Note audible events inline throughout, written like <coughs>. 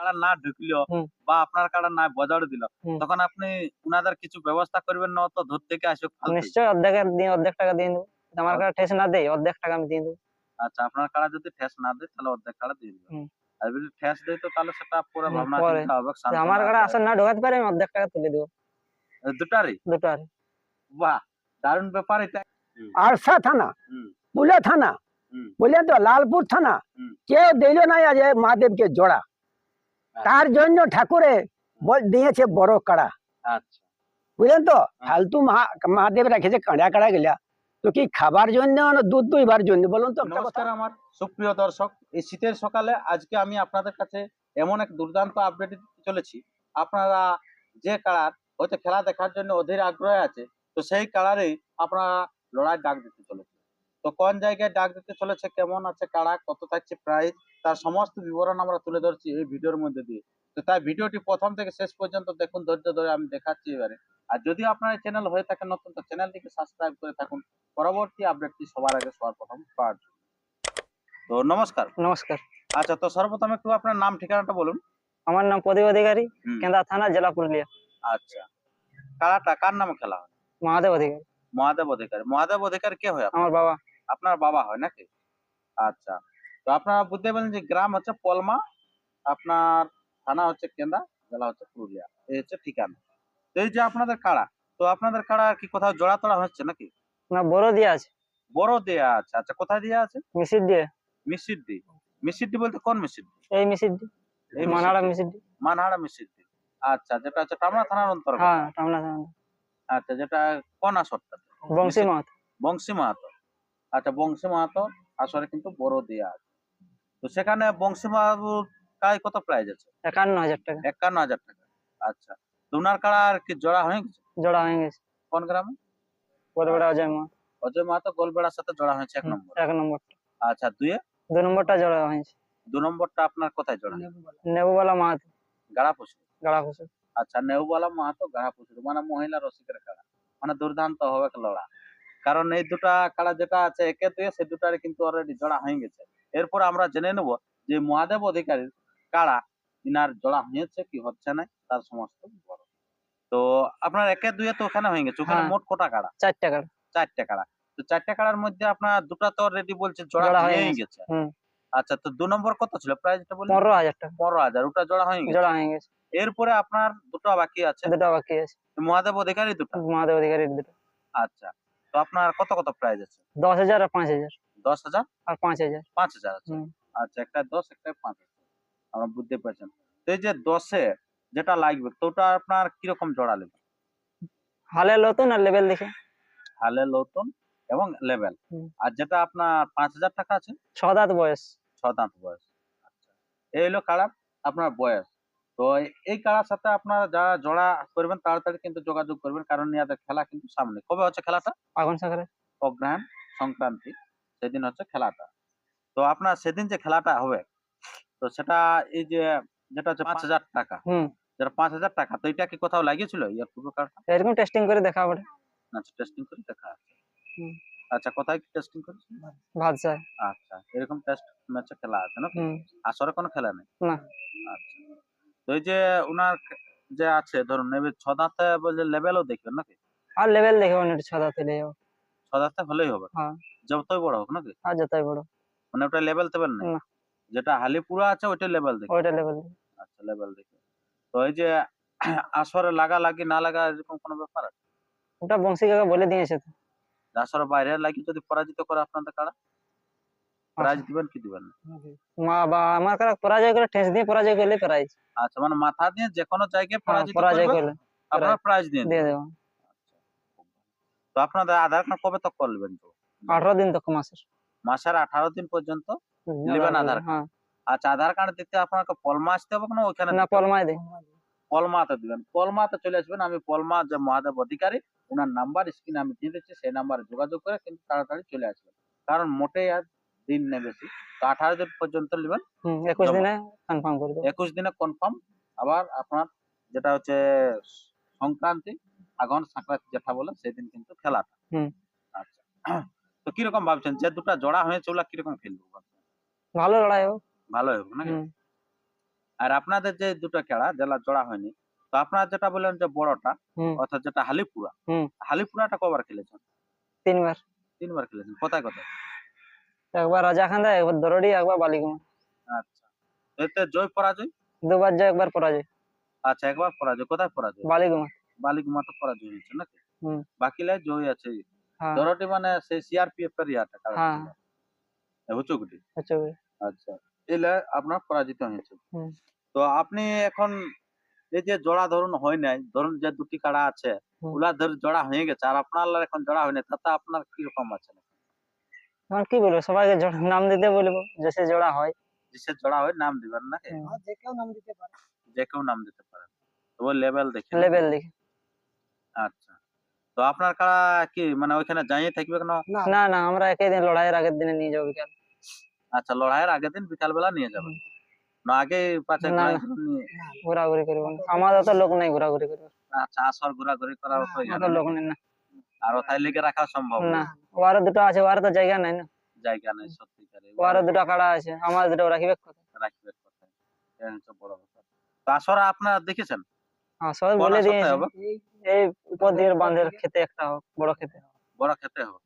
কাড়া না ঢুকলো বা আপনার কাড়া না বদল দিল তখন আপনি উনাদের কিছু ব্যবস্থা করবেন না তো ধর থেকে আসবে ফালতু। নিশ্চয়ই অর্ধেকের অর্ধেক টাকা দিয়ে দেবো। আমার কাছে ঠেস না দেয় অর্ধেক টাকা আমি দিয়ে দেবো। আচ্ছা আপনার কাড়া যদি ঠেস না দেয় তাহলে অর্ধেক কাড়া দিয়ে হুম। আর যদি ঠেস দেয় তো তাহলে সেটা পুরো ভাবনা চিন্তা হবে আমার কাছে হবে। আসা না ঢোকাতে পারে আমি অর্ধেক টাকা তুলে দেবো। দুটারই? দুটো আর বাহ দারুণ ব্যাপার এটা। আরসা থানা হুম। পুলে থানা হুম। বুঝলেন তো লালপুর থানা। কেউ দিল না আজ এই মহাদেবকে জোড়া। তার জন্য ঠাকুরে দিয়েছে বড় কাড়া। আচ্ছা। বুঝলেন তো? ফালতু মহাদেব রেখেছে কাঁড়া কাড়া গেলা। তো কি খাবার জন্য দুধ দুইবার জন্য? বলুন তো নমস্কার আমার সুপ্রিয় দর্শক এই শীতের সকালে আজকে আমি আপনাদের কাছে এমন এক দুর্দান্ত আপডেট দিতে চলেছি। আপনারা যে কালার হয়তো খেলা দেখার জন্য অধীর আগ্রহে আছে তো সেই কালারেই আপনারা লড়াই ডাক দিতে চলেছে তো কোন জায়গায় ডাক দিতে চলেছে কেমন আছে কারা কত থাকছে প্রাইস তার সমস্ত বিবরণ আমরা তুলে ধরছি এই ভিডিওর মধ্যে দিয়ে। তো তাই ভিডিওটি প্রথম থেকে শেষ পর্যন্ত দেখুন ধৈর্য ধরে আমি দেখাচ্ছি এবারে। আর যদি আপনার চ্যানেল হয়ে থাকে নতুন তো চ্যানেলটিকে সাবস্ক্রাইব করে থাকুন। পরবর্তী আপডেটটি সবার আগে সবার প্রথম পাওয়ার জন্য। তো নমস্কার। নমস্কার। আচ্ছা তো সর্বপ্রথম একটু আপনার নাম ঠিকানাটা বলুন। আমার নাম প্রদীপ অধিকারী কেন্দ্রা কেন্দা থানা জেলা পুরুলিয়া। আচ্ছা। কারাটা কার নামে খেলা হয়? মহাদেব অধিকারী। মহাদেব অধিকারী। মহাদেব অধিকারী কে হয় আমার বাবা। আপনার বাবা হয় নাকি? আচ্ছা। তো আপনারা বুঝতে পারলেন যে গ্রাম হচ্ছে পলমা আপনার থানা হচ্ছে কেন্দা জেলা হচ্ছে পুরুলিয়া। এই হচ্ছে ঠিকানা। তো এই যে আপনাদের কাড়া তো আপনাদের কাড়া কি কোথাও জোড়া তোড়া হচ্ছে নাকি? না বড় দিয়ে আছে। বড় দেয়া আছে আচ্ছা কোথায় দেয়া আছে? মিশির দিয়ে মিসিডি মিসিডি বলতে কোন মিসিডি এই মিশির দিয়ে এই মানাড়া মিসিডি? মিশির দিয়ে মানহারা মিসিডি আচ্ছা যেটা হচ্ছে টামরা থানার অন্তর্গত। হ্যাঁ টামনা থানা আচ্ছা যেটা কোন আসরটা? বংশী মাহাত। বংশী মাহাতো। আচ্ছা বংশী মাহাতো আসরে কিন্তু বড় দেয়া আছে। তো সেখানে বংশী মাহাবুর কাজ কত প্রাইজ আছে? একান্ন হাজার টাকা। একান্ন হাজার টাকা। আচ্ছা তো উনার কাড়া আর কি জোড়া হয়ে গেছে? জোড়া হয়ে গেছে। কোন গ্রামে? বড় বড় অজয় মা অজয় মাহাতো গোলবেড়ার সাথে জোড়া হয়েছে এক নম্বর। এক নম্বরটা। আচ্ছা দুয়ে? দু নম্বরটা জোড়া হয়েছে। দু নম্বরটা আপনার কোথায় জোড়া? নেবুবালা। মাহাত। গাড়া পুষু গাড়া ফুসু আচ্ছা নেউবালা মাহাতো গাড়া পুষু মানে মহিলা রসিকের কাড়া। মানে দুর্দান্ত হবে লড়া। কারণ এই দুটা কাড়া যেটা আছে একে দুয়ে সে দুটারে কিন্তু অলরেডি জোড়া হয়ে গেছে। এরপর আমরা জেনে নেব যে মহাদেব অধিকারীর কাড়া ইনার জোড়া হয়েছে কি হচ্ছে না তার সমস্ত বড় তো আপনার একে দুয়ে তো ওখানে হয়ে গেছে ওখানে হ্যাঁ। মোট কোটা কাড়া? চার টাকা চারটে কাড়া। তো চারটে কাড়ার মধ্যে আপনার দুটা তো অলরেডি বলছে জোড়া হয়ে গেছে। আচ্ছা তো দু নম্বর কত ছিল? প্রাইসটা বলুন। পনেরো হাজার টাকা। পনেরো হাজার ওটা জোড়া হয়ে গেছে। জোড়া হয়ে গেছে। এরপরে আপনার দুটো বাকি আছে। দুটো বাকি আছে। মহাদেব অধিকারী দুটো? মহাদেব অধিকারী দুটো। আচ্ছা। তো আপনার কত কত প্রাইস আছে? দশ হাজার আর পাঁচ হাজার। দশ হাজার? আর পাঁচ হাজার। পাঁচ হাজার আছে। আচ্ছা একটা দশ একটা পাঁচ হাজার। আমরা বুঝতে পারছেন। তো এই যে দশে যেটা লাগবে তো ওটা আপনার কীরকম জোড়া নেবে? হালে নতুন আর লেভেল দেখে। হালে নতুন এবং লেভেল আর যেটা আপনার পাঁচ হাজার টাকা আছে? ছ দাঁত বয়স। ছ দাঁত বয়স। আচ্ছা। এই হলো কাড়ার আপনার বয়স। তো এই কাড়ার সাথে আপনারা যারা জোড়া করবেন তাড়াতাড়ি কিন্তু যোগাযোগ করবেন। কারণ ইয়াদের খেলা কিন্তু সামনে। কবে হচ্ছে খেলাটা? আগুন সাগরে অগ্রহায়ণ সংক্রান্তি। সেদিন হচ্ছে খেলাটা। তো আপনার সেদিন যে খেলাটা হবে তো সেটা এই যে যেটা হচ্ছে পাঁচ হাজার টাকা। যেটা পাঁচ হাজার টাকা তো এটা কি কোথাও লাগিয়েছিল? ইয়ার পূর্ব কার্ডটা এরকম টেস্টিং করে দেখা হবে। আচ্ছা টেস্টিং করে দেখা আচ্ছা কোথায় কি টেস্টিং ভাতসা আচ্ছা এরকম টেস্ট ম্যাচে খেলা আছে না আসরে কোনো খেলা নেই? না। আচ্ছা। তো এই যে উনার যে আছে ধরুন এবার ছ দাঁতে বলছে লেভেলও দেখবেন নাকি? আর লেভেল দেখে অনেক ছ দাঁত হলে যাব ছ হলেই হবে। হ্যাঁ। যতই বড় হোক নাকি? আর যতই বড় মানে ওটা লেভেল নেই না। যেটা হালিপুরা আছে ওইটা লেভেল দেখবে ওইটা লেভেল আচ্ছা লেভেল দেখে। তো এই যে <clears throat> আসরে লাগা লাগি না লাগা এরকম কোনো ব্যাপার আছে? ওটা বংশী কাকা বলে দিয়েছে তো। আসরে বাইরে লাগি যদি পরাজিত করে আপনাদের কারা প্রাইজ দিবেন কি দিবেন না? মা বা আমার কারা পরাজয় করে ঠেস দিয়ে পরাজয় করলে প্রাইজ। আচ্ছা মানে মাথা দিয়ে যে কোনো জায়গায় পরাজিত পরাজয় করলে আপনারা প্রাইজ। দিয়ে দিয়ে দেবো। তো আপনাদের আধার কার্ড কবে তক করবেন তো? আঠারো দিন তক মাসের। মাসের আঠারো দিন পর্যন্ত? নেবেন আধার কার্ড? হ্যাঁ। আচ্ছা আধার কার্ড দিতে আপনাকে পলমা আসতে হবে না ওইখানে না দিতে হবে? পলমাই দে পলমাতে দিবেন। পলমাতে চলে আসবেন। আমি পলমা যে মহাদেব অধিকারী ওনার নাম্বার স্ক্রিনে আমি দিয়ে দিচ্ছি। সেই নাম্বারে যোগাযোগ করে কিন্তু তাড়াতাড়ি চলে আসবেন। কারণ মোটেই আর দিন নেই বেশি। তো আঠারো দিন পর্যন্ত নেবেন। একুশ দিনে কনফার্ম করে একুশ দিনে কনফার্ম আবার আপনার যেটা হচ্ছে সংক্রান্তি আগুন সংক্রান্তি যেটা বলে সেদিন কিন্তু খেলাটা। আচ্ছা। তো কীরকম ভাবছেন? যে দুটা জোড়া হয়েছে ওগুলা কীরকম খেলব ভালো লড়াই হোক। ভালো হবে নাকি? আর আপনাদের যে দুটো খেলা যেটা জোড়া হয়নি তো আপনারা যেটা বললেন যে বড়টা অর্থাৎ যেটা হালিপুরা। হালিপুরাটা কবার খেলেছেন? তিনবার। তিনবার খেলেছেন। কোথায় কোথায়? একবার রাজাখান্দা একবার দরডি একবার বালিগুমা আচ্ছা। এতে জয় পরাজয়? দুবার জয় একবার পরাজয়। আচ্ছা একবার পরাজয়। কোথায় পরাজয়? বালিগুমা বালিগুমা তো পরাজয় হয়েছে নাকি? হুম। বাকি লাই জয় আছে। হ্যাঁ। দরটি মানে সেই সিআরপিএফ এর ইয়াটা হ্যাঁ। হুচুকুটি হচ্ছে ওই। আচ্ছা। এলে আপনার পরাজিত হয়েছে। হুম। তো আপনি এখন এই যে জোড়া ধরুন হয় নাই ধরুন যে দুটি কাড়া আছে। ওগুলা ধর জোড়া হয়ে গেছে আর আপনার এখন জোড়া হয়নি তাতে আপনার কি রকম আছে? এখন কি বলব সবাইকে জোড়া- নাম দিতে বলব যেসে জোড়া হয়। যে জোড়া হয় নাম দিবেন নাকি? হুম। যে কেউ নাম দিতে পারে। যে কেউ নাম দিতে পারেন তো ওই লেভেল দেখে। লেভেল দেখে। আচ্ছা। তো আপনার কাড়া কি মানে ওইখানে যাইয়ে থাকবে কেন? না। না আমরা একই দিন লড়াইয়ের আগের দিনে নিয়ে যাব বিকাল। আচ্ছা লড়াইয়ের আগের দিন বিকাল বেলা নিয়ে যাবেন না আগে পাঁচে না, ঘোড়ায় না। ধরুন নিয়ে ঘোরাঘুরি করব। না আমাদের তো লোক নাই ঘোরাঘুরি করব। আচ্ছা আসর ঘোরাঘুরি করার তো ইয়া অত নেই। লোক নেই না। আর ওথায় লিখে রাখা সম্ভব। না ওয়ারও দুটো আছে ওয়ার তো জায়গা নাই না। জায়গা নেই সত্যিকারে। ওয়ারও দুটো কাড়া আছে আমার দুটো রাখিবে কোথায়? রাখবে কোথায়? এই হচ্ছে বড় ব্যাপার তো আসরে আপনারা দেখেছেন? হ্যাঁ সবাই বলে হবে? এই উপর দিয়ে বাঁধের খেতে একটা হোক বড় খেতে বড় খেতে হবে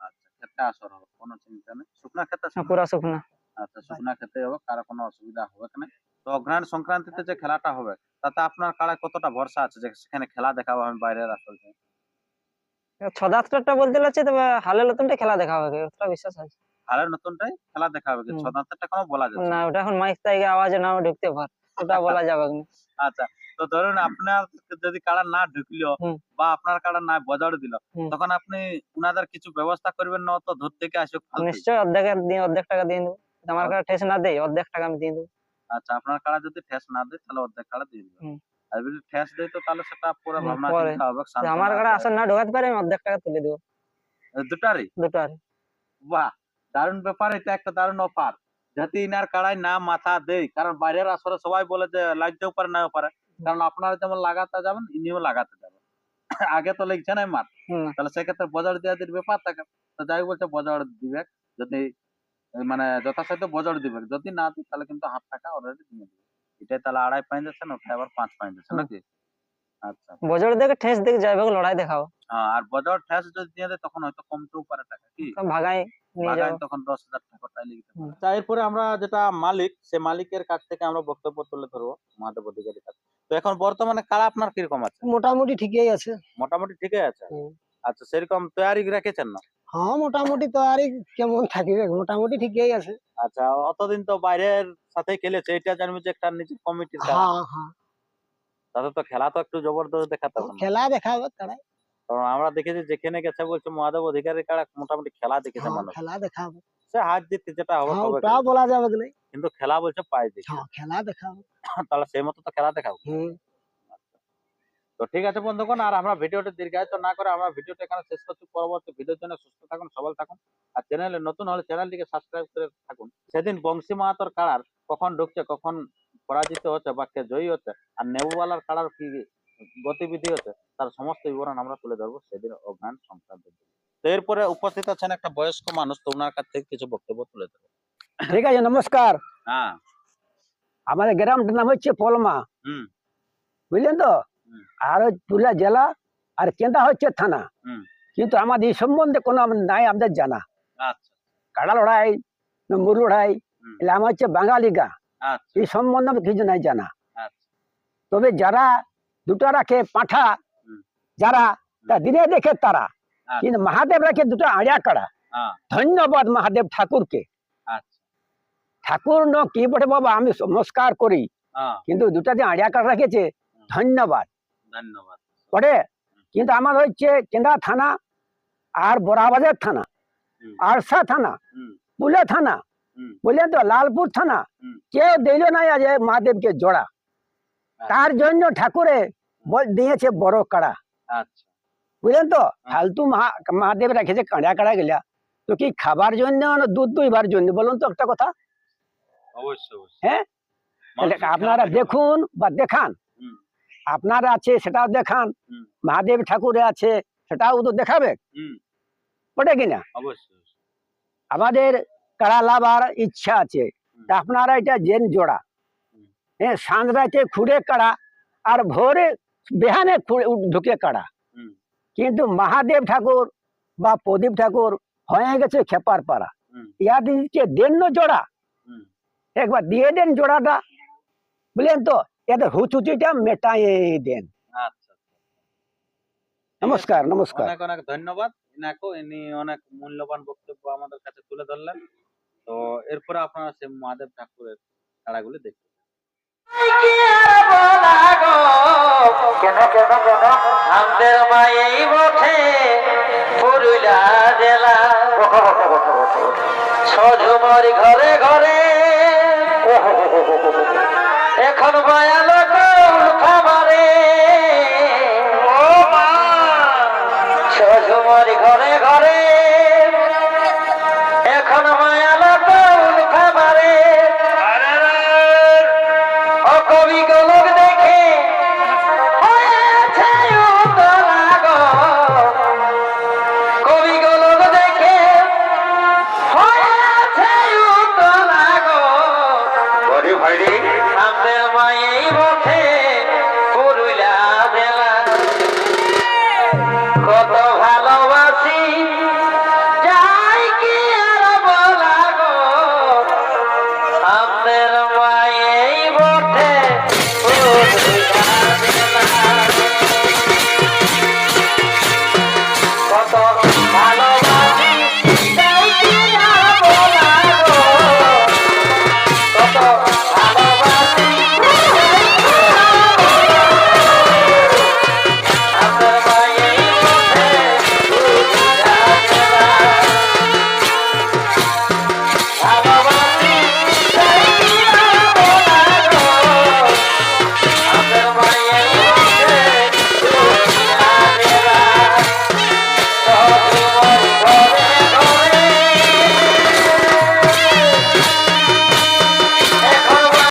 আচ্ছা খেতে আসর হবে কোনো চিন্তা নেই। শুকনা খেতে পুরা শুকনা। আচ্ছা শুকনা খেতে হবে কারও কোনো অসুবিধা হবে না। তো অগ্রহায়ণ সংক্রান্তিতে যে খেলাটা হবে তাতে আপনার কাড়ায় কতটা ভরসা আছে যে সেখানে খেলা দেখাবো আমি বাইরের আসর ছদাতটা বলতে লাগছে তবে হালে নতুনটা খেলা দেখা হবে ওটা বিশ্বাস আছে হালের নতুনটাই খেলা দেখাবে কি হুম। কোনো বলা যাচ্ছে না না। ওটা এখন মাইক তাইকে আওয়াজে নাও ঢুকতে পার ওটা বলা যাবে না <laughs> আচ্ছা তো ধরুন আপনার যদি কাড়া না ঢুকলো বা আপনার কাড়া না বজাড় দিল তখন আপনি উনাদের কিছু ব্যবস্থা করবেন না তো ধর থেকে আসুক ফালতু। নিশ্চয় অর্ধেকের দিয়ে অর্ধেক টাকা দিয়ে দেবো আমার কাছে ঠেস না দেয় অর্ধেক টাকা আমি দিয়ে দেবো আচ্ছা আপনার কাড়া যদি ঠেস না দেয় তাহলে অর্ধেক কাড়া দিয়ে হুম। আর যদি ঠেস দেয় তো তাহলে সেটা পুরো ভাবনা চিন্তা হবে আমার কাছে। আসন না ঢোকাতে পারে আমি অর্ধেক টাকা তুলে দেবো। দুটারই? দুটো আর বাহ দারুণ ব্যাপার এটা একটা দারুণ অফার। যাতে ইনার কাড়াই না মাথা দেই কারণ বাইরের আসরে সবাই বলে যে লাগতেও পারে নাও পারে। কারণ আপনারা যেমন লাগাতে যাবেন ইনিও লাগাতে যাবেন। <coughs> আগে তো লিখছে না মাঠ। তাহলে সেক্ষেত্রে বজার দেওয়া দির ব্যাপার থাকে তো যাই বলছে বজার দিবে। যদি মানে যথাসাধ্য বজার দিবে। যদি না দিই তাহলে কিন্তু হাফ টাকা অলরেডি দিয়ে দিবে। এটাই তাহলে আড়াই পাইন যাচ্ছে না ওটা আবার পাঁচ যাচ্ছে হুম। নাকি? আচ্ছা। বজর দেখে ঠেস দেখে যাইবে লড়াই দেখাবো হ্যাঁ আর বজার ঠেস যদি দিয়ে দেয় তখন হয়তো কমতেও পারে টাকা কি? তখন দশ হাজার টাকা এরপরে আমরা যেটা মালিক সে মালিকের কাছ থেকে আমরা বক্তব্য তুলে ধরবো মহাদেব অধিকারীর কাছে তো এখন বর্তমানে কারা আপনার কীরকম আছে? মোটামুটি ঠিকই আছে। মোটামুটি ঠিকই আছে? আচ্ছা সেরকম তৈরি রেখেছেন না? হ্যাঁ মোটামুটি তৈরি কেমন থাকবে? মোটামুটি ঠিকই আছে। আচ্ছা অতদিন তো বাইরের সাথে খেলেছে। এটা জানবি যে একটা নিজের কমিটির খেলা হ্যাঁ হ্যাঁ। তাতে তো খেলা তো একটু জবরদস্ত দেখাতে হবে খেলা দেখাবে তারা কারণ আমরা দেখেছি যেখানে গেছে বলছে মহাদেব অধিকারী কারা মোটামুটি খেলা দেখেছে হ্যাঁ, মানুষ। খেলা দেখাবে। সে হাত জিততে যেটা হবে হ্যাঁ হবে ওটা বলা যাবে কিন্তু খেলা বলছে পাই দিচ্ছে হ্যাঁ খেলা দেখাবো। তাহলে সেই মতো তো খেলা দেখাবো। হুম। তো ঠিক আছে বন্ধুগণ আর আমরা ভিডিওটা দীর্ঘায়িত না করে আমরা ভিডিওটা এখানে শেষ করছি। পরবর্তী ভিডিওর জন্য সুস্থ থাকুন সবল থাকুন আর চ্যানেলে নতুন হলে চ্যানেলটিকে সাবস্ক্রাইব করে থাকুন। সেদিন বংশী মাহাতর কাড়ার কখন ঢুকছে কখন পরাজিত হচ্ছে বা কে জয়ী হচ্ছে আর নেবুওয়ালার কাড়ার কি গতিবিধি হচ্ছে তার সমস্ত বিবরণ আমরা তুলে ধরবো সেদিন অজ্ঞান সংক্রান্ত তো এরপরে উপস্থিত আছেন একটা বয়স্ক মানুষ তো ওনার কাছ থেকে কিছু বক্তব্য তুলে ধরবো। ঠিক আছে নমস্কার। হ্যাঁ। আমাদের গ্রামটার নাম হচ্ছে পলমা। হুম। বুঝলেন তো। আর পুরুলিয়া জেলা আর কেন্দা হচ্ছে থানা। কিন্তু আমাদের এই সম্বন্ধে কোনো নাই আমাদের জানা। আচ্ছা। কাড়া লড়াই নম্বর লড়াই। আমার হচ্ছে বাঙালি গা। আচ্ছা। এই সম্বন্ধে আমার কিছু নাই জানা। আচ্ছা। তবে যারা দুটো রাখে পাঠা যারা তা দিনে দেখে তারা। কিন্তু মহাদেব রাখে দুটো আড়িয়া কাড়া। হ্যাঁ। ধন্যবাদ মহাদেব ঠাকুরকে। ঠাকুর ন কি বটে বাবা আমি নমস্কার করি। হ্যাঁ। কিন্তু দুটা যে আড়িয়া কাড়া রেখেছে ধন্যবাদ। ধন্যবাদ। বটে? কিন্তু আমার হচ্ছে কেন্দা থানা আর বড়াবাজার থানা আরসা থানা পুলে থানা বুঝলেন তো লালপুর থানা কেউ দিল না আজ মহাদেবকে জোড়া। তার জন্য ঠাকুরে দিয়েছে বড় কাড়া। আচ্ছা। বুঝলেন তো? ফালতু মহাদেব রেখেছে কাঁড়া কাড়া গেলা। তো কি খাবার জন্য দুধ দুইবার জন্য? বলুন তো একটা কথা। হ্যাঁ? আপনারা দেখুন বা দেখান। আপনারা আছে সেটাও দেখান। মহাদেব ঠাকুরে আছে সেটাও তো দেখাবে ওটা কিনা। আমাদের কাড়া লাভার ইচ্ছা আছে তা আপনারা এটা জেন জোড়া। হ্যাঁ সাঁতরাতে খুঁড়ে কাড়া আর ভোরে বেহানে খুঁড়ে ঢুকে কাড়া কিন্তু মহাদেব ঠাকুর বা প্রদীপ ঠাকুর হয়ে গেছে খেপার পাড়া। হুম। ইয়ার দিকে দেন না জোড়া। একবার দিয়ে দেন জোড়াটা। বুঝলেন তো? এদের হুচুচিটা মেটাই দেন। আচ্ছা নমস্কার নমস্কার। অনেক অনেক ধন্যবাদ। ইনাকো ইনি অনেক মূল্যবান বক্তব্য আমাদের কাছে তুলে ধরলেন। তো এরপরে আপনারা সে মহাদেব ঠাকুরের খেলাগুলি দেখবেন কেন কেন কেন আমাদের মায়েই বটে পুরুলা জেলা সঝুমর ঘরে ঘরে এখন মায়া আমার